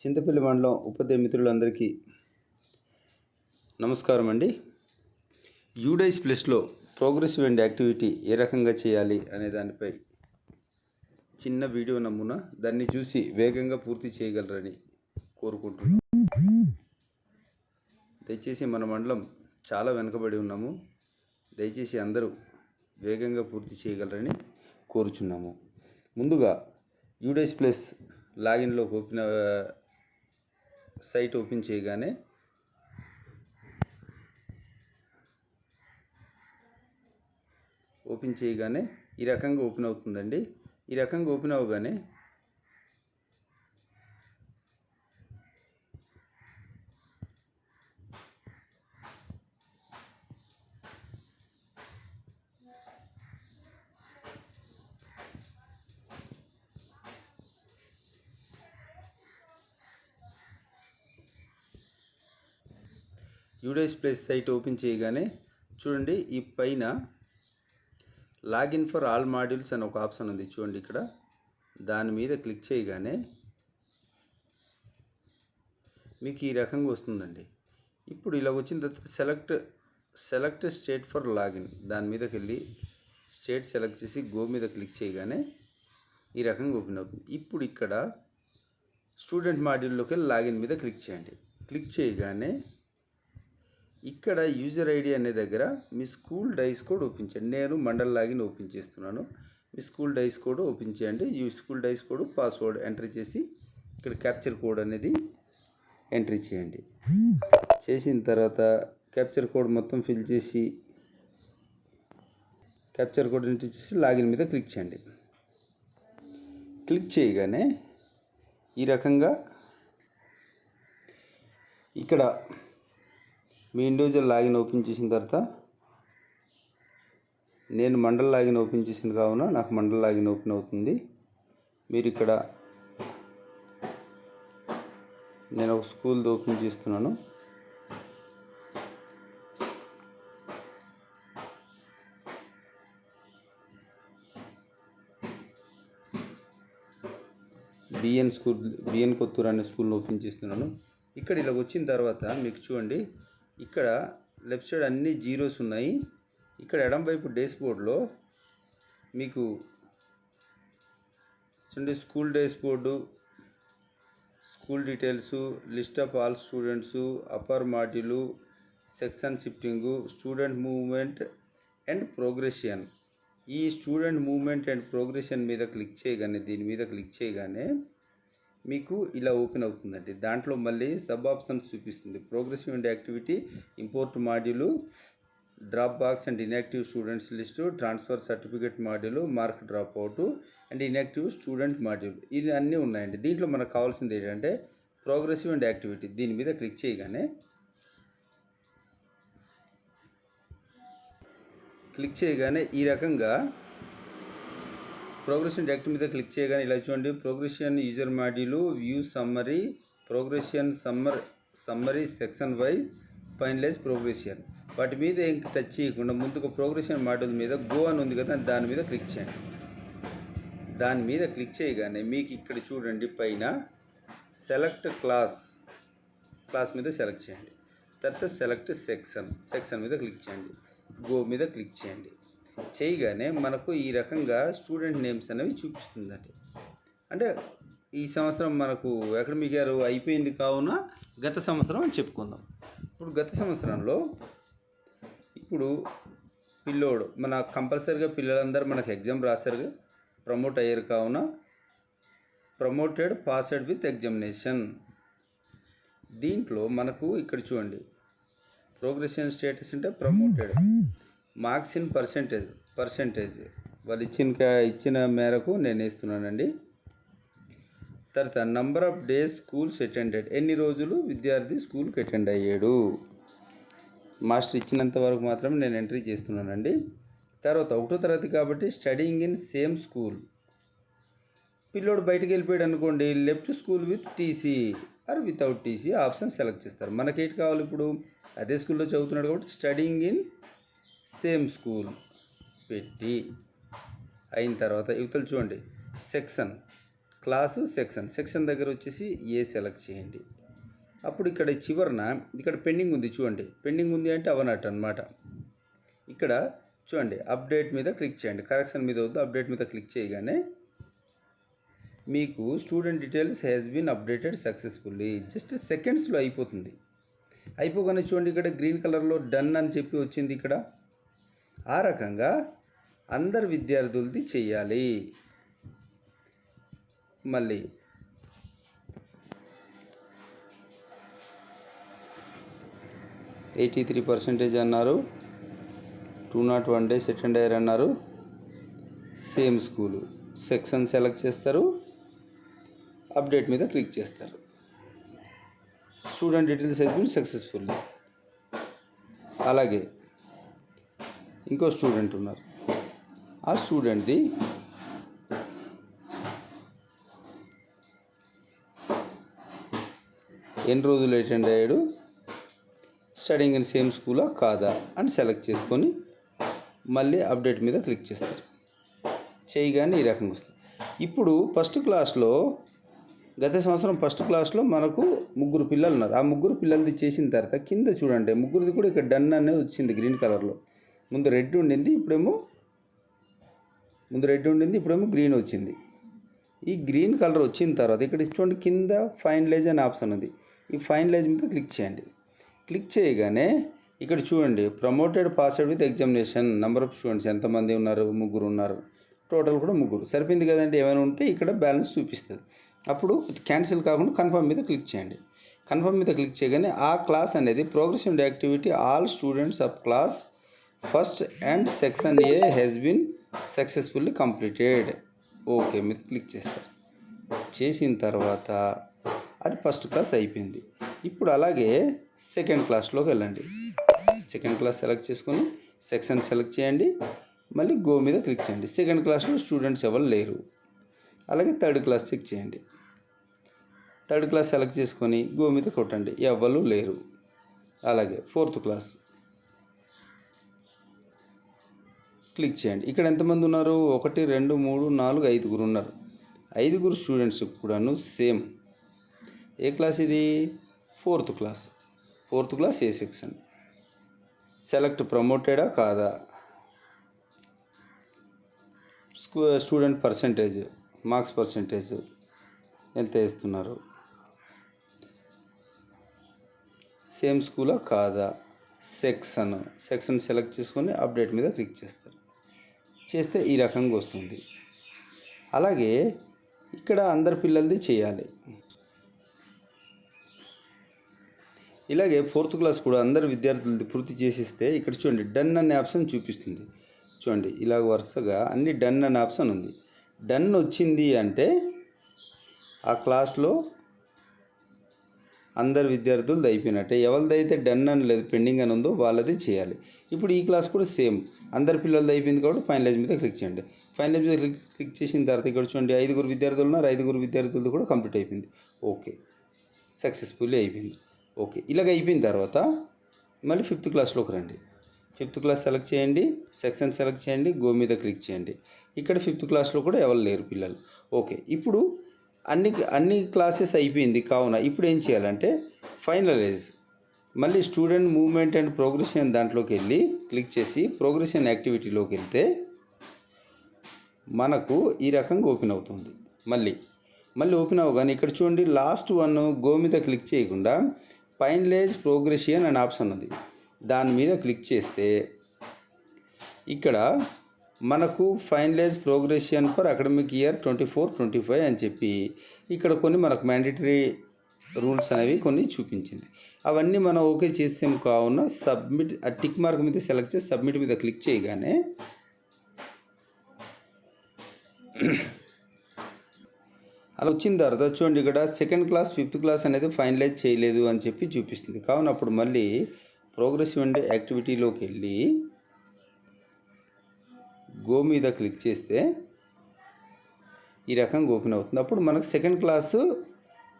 చింతపల్లి మండలం ఉపాధ్యాయ మిత్రులందరికీ నమస్కారం అండి. యూడైస్ ప్లస్లో ప్రోగ్రెసివ్ అండ్ యాక్టివిటీ ఏ రకంగా చేయాలి అనే దానిపై చిన్న వీడియో నమూనా దాన్ని చూసి వేగంగా పూర్తి చేయగలరని కోరుకుంటున్నాను దయచేసి మన మండలం చాలా వెనుకబడి ఉన్నాము. దయచేసి అందరూ వేగంగా పూర్తి చేయగలరని కోరుచున్నాము. ముందుగా యూడైస్ ప్లస్ లాగిన్లో ఓపెన్ సైట్ ఓపెన్ చేయగానే ఓపెన్ చేయగానే ఈ రకంగా ఓపెన్ అవుతుందండి. ఈ రకంగా ఓపెన్ అవ్వగానే యూడేస్ ప్లేస్ సైట్ ఓపెన్ చేయగానే చూడండి ఈ పైన లాగిన్ ఫర్ ఆల్ మాడ్యూల్స్ అని ఒక ఆప్షన్ ఉంది చూడండి ఇక్కడ. దాని మీద క్లిక్ చేయగానే మీకు ఈ రకంగా వస్తుందండి. ఇప్పుడు ఇలా వచ్చిన తర్వాత select select state for login. దాని మీదకి వెళ్ళి స్టేట్ సెలెక్ట్ చేసి గో మీద క్లిక్ చేయగానే ఈ రకంగా ఓపెన్ అవుతుంది. ఇప్పుడు ఇక్కడ స్టూడెంట్ మాడ్యూల్లోకి వెళ్ళి లాగిన్ మీద క్లిక్ చేయండి. క్లిక్ చేయగానే ఇక్కడ యూజర్ ఐడి అనే దగ్గర మీ స్కూల్ డైస్ కోడ్ ఓపెన్ చేయండి. నేను మండల్ లాగిన్ ఓపెన్ చేస్తున్నాను. మీ స్కూల్ డైస్ కోడ్ ఓపెన్ చేయండి. ఈ school DISE code password enter చేసి ఇక్కడ క్యాప్చర్ కోడ్ అనేది ఎంట్రీ చేయండి. చేసిన తర్వాత క్యాప్చర్ కోడ్ మొత్తం ఫిల్ చేసి క్యాప్చర్ కోడ్ ఎంట్రీ చేసి లాగిన్ మీద క్లిక్ చేయండి. క్లిక్ చేయగానే ఈ రకంగా ఇక్కడ మీ ఇండివిజువల్ లాగిన్ ఓపెన్ చేసిన తర్వాత నేను మండల్ లాగిన్ ఓపెన్ చేసింది కావున నాకు మండల్ లాగిన్ ఓపెన్ అవుతుంది. మీరు ఇక్కడ నేను ఒక స్కూల్ది ఓపెన్ చేస్తున్నాను. బిఎన్ స్కూల్ బిఎన్ కొత్తూరు అనే స్కూల్ని ఓపెన్ చేస్తున్నాను. ఇక్కడ ఇలా వచ్చిన తర్వాత మీకు చూడండి ఇక్కడ లెఫ్ట్ సైడ్ అన్ని జీరోస్ ఉన్నాయి. ఇక్కడ ఎడం వైపు డేస్ బోర్డ్లో మీకు చూడండి school dashboard school details list of all students upper module section shifting student movement and progression. ఈ స్టూడెంట్ మూవ్మెంట్ అండ్ ప్రోగ్రెషన్ మీద క్లిక్ చేయగానే దీని మీద క్లిక్ చేయగానే మీకు ఇలా ఓపెన్ అవుతుందండి. దాంట్లో మళ్ళీ సబ్ ఆప్షన్స్ చూపిస్తుంది. Progressive and activity import module drop box and inactive students list transfer certificate module mark drop out and inactive student module. ఇవి అన్నీ ఉన్నాయండి. దీంట్లో మనకు కావాల్సింది ఏంటంటే ప్రోగ్రెసివ్ అండ్ యాక్టివిటీ. దీని మీద క్లిక్ చేయగానే క్లిక్ చేయగానే ఈ రకంగా ప్రోగ్రెషన్ డైరెక్ట్ మీద క్లిక్ చేయగానే ఇలా చూడండి. Progression user module view summary progression summer summary section wise finalize progression. వాటి మీద ఏం టచ్ చేయకుండా ముందుకు ప్రోగ్రెషన్ మాడ్యూల్ మీద గో అని ఉంది కదా దాని మీద క్లిక్ చేయండి. దాని మీద క్లిక్ చేయగానే మీకు ఇక్కడ చూడండి పైన సెలెక్ట్ క్లాస్ క్లాస్ మీద సెలెక్ట్ చేయండి. తర్వాత సెలెక్ట్ సెక్షన్ సెక్షన్ మీద క్లిక్ చేయండి. గో మీద క్లిక్ చేయండి. చేయగానే మనకు ఈ రకంగా స్టూడెంట్ నేమ్స్ అనేవి చూపిస్తుందండి. అంటే ఈ సంవత్సరం మనకు అకాడమిక్ ఇయర్ అయిపోయింది కావున గత సంవత్సరం అని చెప్పుకుందాం. ఇప్పుడు గత సంవత్సరంలో ఇప్పుడు పిల్లోడు మన కంపల్సరీగా పిల్లలందరూ మనకు ఎగ్జామ్ రాశారు ప్రమోట్ అయ్యారు కావున ప్రమోటెడ్ పాస్డ్ విత్ ఎగ్జామినేషన్. దీంట్లో మనకు ఇక్కడ చూడండి ప్రోగ్రెషన్ స్టేటస్ అంటే promoted. Marks in percentage percentage. వాళ్ళు ఇచ్చిన ఇచ్చిన మేరకు నేను వేస్తున్నానండి. తర్వాత number of days schools attended. ఎన్ని రోజులు విద్యార్థి స్కూల్కి అటెండ్ అయ్యాడు? మాస్టర్ ఇచ్చినంత వరకు మాత్రమే నేను ఎంట్రీ చేస్తున్నానండి. తర్వాత ఒకటో తరగతి కాబట్టి స్టడీయింగ్ ఇన్ సేమ్ స్కూల్. పిల్లోడు బయటికి వెళ్ళిపోయాడు అనుకోండి left school with TC or without TC option select చేస్తారు. మనకేంటి కావాలి ఇప్పుడు? అదే స్కూల్లో చదువుతున్నాడు కాబట్టి స్టడీయింగ్ ఇన్ సేమ్ స్కూల్ పెట్టి అయిన తర్వాత యువతలు చూడండి సెక్షన్ క్లాసు సెక్షన్ సెక్షన్ దగ్గర వచ్చేసి ఏ సెలెక్ట్ చేయండి. అప్పుడు ఇక్కడ చివరన ఇక్కడ పెండింగ్ ఉంది చూడండి పెండింగ్ ఉంది అంటే అవనట్టు అనమాట ఇక్కడ చూడండి అప్డేట్ మీద క్లిక్ చేయండి కరెక్షన్ మీద వద్దు అప్డేట్ మీద క్లిక్ చేయగానే మీకు student details has been updated successfully. Just సెకండ్స్లో అయిపోతుంది. అయిపోగానే చూడండి ఇక్కడ గ్రీన్ కలర్లో డన్ అని చెప్పి వచ్చింది ఇక్కడ. ఆ రకంగా అందరు విద్యార్థులది చెయ్యాలి. మళ్ళీ ఎయిటీ త్రీ పర్సెంటేజ్ అన్నారు. Two not one day second year అన్నారు. Same school. సెక్షన్ సెలెక్ట్ చేస్తారు. అప్డేట్ మీద క్లిక్ చేస్తారు. Student details has been successful అలాగే ఇంకో స్టూడెంట్ ఉన్నారు. ఆ స్టూడెంట్ది ఎన్ని రోజులు అటెండ్ అయ్యాడు? స్టడింగ్ ఇన్ సేమ్ స్కూలా కాదా? అని సెలెక్ట్ చేసుకొని మళ్ళీ అప్డేట్ మీద క్లిక్ చేస్తారు. చేయగానే ఈ రకంగా వస్తుంది. ఇప్పుడు ఫస్ట్ క్లాస్లో గత సంవత్సరం ఫస్ట్ క్లాస్లో మనకు ముగ్గురు పిల్లలు ఉన్నారు ఆ ముగ్గురు పిల్లలది చేసిన తర్వాత కింద చూడండి ముగ్గురిది కూడా ఇక్కడ డన్ అనేది వచ్చింది గ్రీన్ కలర్లో. ముందు రెడ్ ఉండింది ఇప్పుడేమో ముందు రెడ్ ఉండింది ఇప్పుడేమో గ్రీన్ వచ్చింది. ఈ గ్రీన్ కలర్ వచ్చిన తర్వాత ఇక్కడ చూడండి కింద ఫైనలైజ్ అనే ఆప్షన్ ఉంది. ఈ ఫైనలైజ్ మీద క్లిక్ చేయండి. క్లిక్ చేయగానే ఇక్కడ చూడండి promoted password with examination number of students ఎంతమంది ఉన్నారు ముగ్గురు ఉన్నారు టోటల్ కూడా ముగ్గురు. సరిపోయింది కదండి ఏమైనా ఉంటే ఇక్కడ బ్యాలెన్స్ చూపిస్తుంది. అప్పుడు క్యాన్సిల్ కాకుండా కన్ఫర్మ్ మీద క్లిక్ చేయండి. కన్ఫర్మ్ మీద క్లిక్ చేయగానే ఆ క్లాస్ అనేది progressive activity all students of class first and section A has been successfully completed okay మీద క్లిక్ చేస్తారు. చేసిన తర్వాత అది ఫస్ట్ క్లాస్ అయిపోయింది. ఇప్పుడు అలాగే సెకండ్ క్లాస్లోకి వెళ్ళండి. సెకండ్ క్లాస్ సెలెక్ట్ చేసుకొని సెక్షన్ సెలెక్ట్ చేయండి. మళ్ళీ గో మీద క్లిక్ చేయండి. సెకండ్ క్లాస్లో స్టూడెంట్స్ ఎవరు లేరు. అలాగే థర్డ్ క్లాస్ చెక్ చేయండి. థర్డ్ క్లాస్ సెలెక్ట్ చేసుకొని గో మీద కొట్టండి. ఎవరు లేరు. అలాగే ఫోర్త్ క్లాస్ క్లిక్ చేయండి. ఇక్కడ ఎంతమంది ఉన్నారు? ఒకటి రెండు మూడు నాలుగు ఐదుగురు ఉన్నారు. ఐదుగురు స్టూడెంట్స్ కూడాను సేమ్. ఏ క్లాస్ ఇది? Fourth class. ఫోర్త్ క్లాస్ ఏ సెక్షన్? సెలెక్ట్ ప్రమోటెడా కాదా? స్కూ స్టూడెంట్ పర్సంటేజ్ మార్క్స్ పర్సంటేజ్ ఎంత వేస్తున్నారు? సేమ్ స్కూలా కాదా? సెక్షన్. సెక్షన్ సెలెక్ట్ చేసుకొని అప్డేట్ మీద క్లిక్ చేస్తారు. చేస్తే ఈ రకంగా వస్తుంది. అలాగే ఇక్కడ అందరి పిల్లలది చేయాలి. ఇలాగే ఫోర్త్ క్లాస్ కూడా అందరు విద్యార్థులది పూర్తి చేసిస్తే ఇక్కడ చూడండి డన్ అనే ఆప్షన్ చూపిస్తుంది. చూడండి ఇలాగ వరుసగా అన్ని డన్ అనే ఆప్షన్ ఉంది. డన్ వచ్చింది అంటే ఆ క్లాస్లో అందరు విద్యార్థులది అయిపోయినట్టే ఎవరిదైతే డన్ అని లేదు పెండింగ్ అని ఉందో వాళ్ళది చేయాలి. ఇప్పుడు ఈ క్లాస్ కూడా సేమ్ అందరి పిల్లలది అయిపోయింది కాబట్టి ఫైనలైజ్ మీద క్లిక్ చేయండి. ఫైనలైజ్ మీద క్లిక్ క్లిక్ చేసిన తర్వాత ఇక్కడ చూడండి ఐదుగురు విద్యార్థులు ఉన్నారు. ఐదుగురు విద్యార్థులది కూడా కంప్లీట్ అయిపోయింది. ఓకే సక్సెస్ఫుల్లీ అయిపోయింది. ఓకే ఇలాగ అయిపోయిన తర్వాత మళ్ళీ ఫిఫ్త్ క్లాస్లోకి రండి. ఫిఫ్త్ క్లాస్ సెలెక్ట్ చేయండి. సెక్షన్ సెలెక్ట్ చేయండి. గో మీద క్లిక్ చేయండి. ఇక్కడ ఫిఫ్త్ క్లాస్లో కూడా ఎవరు లేరు పిల్లలు. ఓకే ఇప్పుడు అన్ని అన్ని క్లాసెస్ అయిపోయింది కావున ఇప్పుడు ఏం చేయాలంటే ఫైనలైజ్. మళ్ళీ స్టూడెంట్ మూవ్మెంట్ అండ్ ప్రోగ్రెషన్ దాంట్లోకి వెళ్ళి క్లిక్ చేసి ప్రోగ్రెషన్ యాక్టివిటీలోకి వెళ్తే మనకు ఈ రకంగా ఓపెన్ అవుతుంది. మళ్ళీ మళ్ళీ ఓపెన్ అవ్వగానే ఇక్కడ చూడండి లాస్ట్ వన్ గో మీద క్లిక్ చేయకుండా ఫైనలైజ్ ప్రోగ్రెషన్ అనే ఆప్షన్ ఉంది. దాని మీద క్లిక్ చేస్తే ఇక్కడ మనకు finalize progression for academic year twenty four twenty five అని చెప్పి ఇక్కడ కొన్ని మనకు మ్యాండేటరీ రూల్స్ అనేవి కొన్ని చూపించింది. అవన్నీ మనం ఓకే చేసాం కావున సబ్మిట్ ఆ టిక్ మార్క్ మీద సెలెక్ట్ చేసి సబ్మిట్ మీద క్లిక్ చేయగానే అలా వచ్చిన తర్వాత చూడండి ఇక్కడ సెకండ్ క్లాస్ ఫిఫ్త్ క్లాస్ అనేది ఫైనలైజ్ చేయలేదు అని చెప్పి చూపిస్తుంది. కావున అప్పుడు మళ్ళీ ప్రోగ్రెసివ్ అండ్ యాక్టివిటీలోకి వెళ్ళి గో మీద క్లిక్ చేస్తే ఈ రకంగా ఓపెన్ అవుతుంది. అప్పుడు మనకు సెకండ్ క్లాసు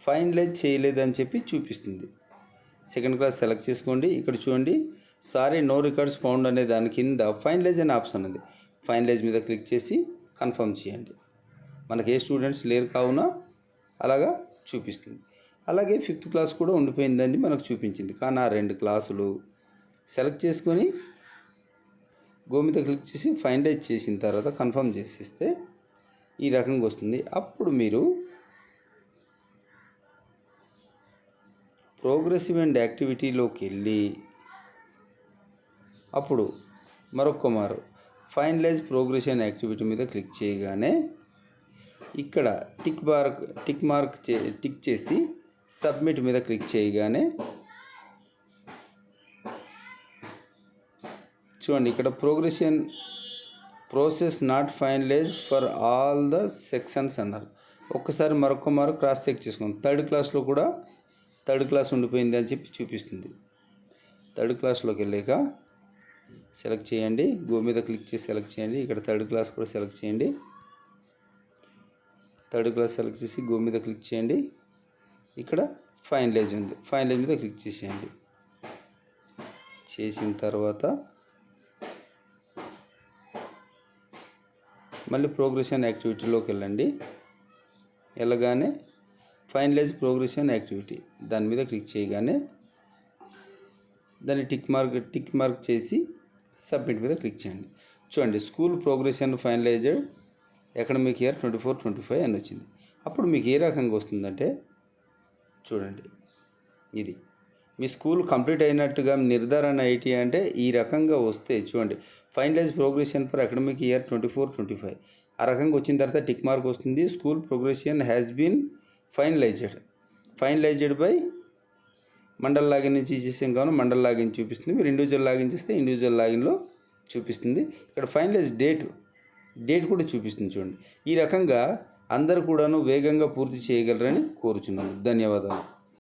ఫైనలైజ్ చేయలేదని చెప్పి చూపిస్తుంది. సెకండ్ క్లాస్ సెలెక్ట్ చేసుకోండి. ఇక్కడ చూడండి. సారీ నో రికార్డ్స్ ఫౌండ్ అనే దాని కింద ఫైనలైజ్ అనే ఆప్షన్ ఉంది. ఫైనలైజ్ మీద క్లిక్ చేసి కన్ఫర్మ్ చేయండి. మనకి ఏ స్టూడెంట్స్ లేరు కావున అలాగా చూపిస్తుంది. అలాగే ఫిఫ్త్ క్లాస్ కూడా ఉండిపోయిందండి మనకు చూపించింది. కానీ ఆ రెండు క్లాసులు సెలెక్ట్ చేసుకొని గో మీద క్లిక్ చేసి ఫైనలైజ్ చేసిన తర్వాత కన్ఫర్మ్ చేసేస్తే ఈ రకంగా వస్తుంది. అప్పుడు మీరు ప్రోగ్రెసివ్ అండ్ యాక్టివిటీలోకి వెళ్ళి అప్పుడు మరొక మారు ఫైనలైజ్ అండ్ యాక్టివిటీ మీద క్లిక్ చేయగానే ఇక్కడ టిక్ మార్క్ టిక్ మార్క్ చే టిక్ చేసి సబ్మిట్ మీద క్లిక్ చేయగానే చూడండి ఇక్కడ progression process not finalize for all the sections అన్నారు. ఒక్కసారి మరొక మరో క్రాస్ చెక్ చేసుకోండి థర్డ్ క్లాస్లో కూడా థర్డ్ క్లాస్ ఉండిపోయింది అని చెప్పి చూపిస్తుంది. థర్డ్ క్లాస్లోకి వెళ్ళాక సెలెక్ట్ చేయండి. గో మీద క్లిక్ చేసి సెలెక్ట్ చేయండి. ఇక్కడ థర్డ్ క్లాస్ కూడా సెలెక్ట్ చేయండి. థర్డ్ క్లాస్ సెలెక్ట్ చేసి గో మీద క్లిక్ చేయండి. ఇక్కడ ఫైనలైజ్ ఉంది. ఫైనలైజ్ మీద క్లిక్ చేసేయండి. చేసిన తర్వాత మళ్ళీ ప్రోగ్రెషన్ యాక్టివిటీలోకి వెళ్ళండి. వెళ్ళగానే ఫైనలైజ్ ప్రోగ్రెషన్ యాక్టివిటీ. దాని మీద క్లిక్ చేయగానే దాన్ని టిక్ మార్క్ టిక్ మార్క్ చేసి సబ్మిట్ మీద క్లిక్ చేయండి. చూడండి school progression finalized academic year twenty four twenty five అని వచ్చింది. అప్పుడు మీకు ఏ రకంగా వస్తుందంటే చూడండి ఇది. మీ స్కూల్ కంప్లీట్ అయినట్టుగా నిర్ధారణ ఐటీ అంటే ఈ రకంగా వస్తే చూడండి finalise progression for academic year twenty four twenty five. ఆ రకంగా వచ్చిన తర్వాత టిక్ మార్క్ వస్తుంది. School progression has been finalised. Finalised by mandal login నుంచి చేసాం కావున మండల్ లాగిన్ చూపిస్తుంది. మీరు ఇండివిజువల్ లాగిన్ చేస్తే ఇండివిజువల్ లాగిన్లో చూపిస్తుంది. ఇక్కడ ఫైనలైజ్ డేట్ డేట్ కూడా చూపిస్తుంది చూడండి. ఈ రకంగా అందరు కూడాను వేగంగా పూర్తి చేయగలరని కోరుచున్నాను ధన్యవాదాలు.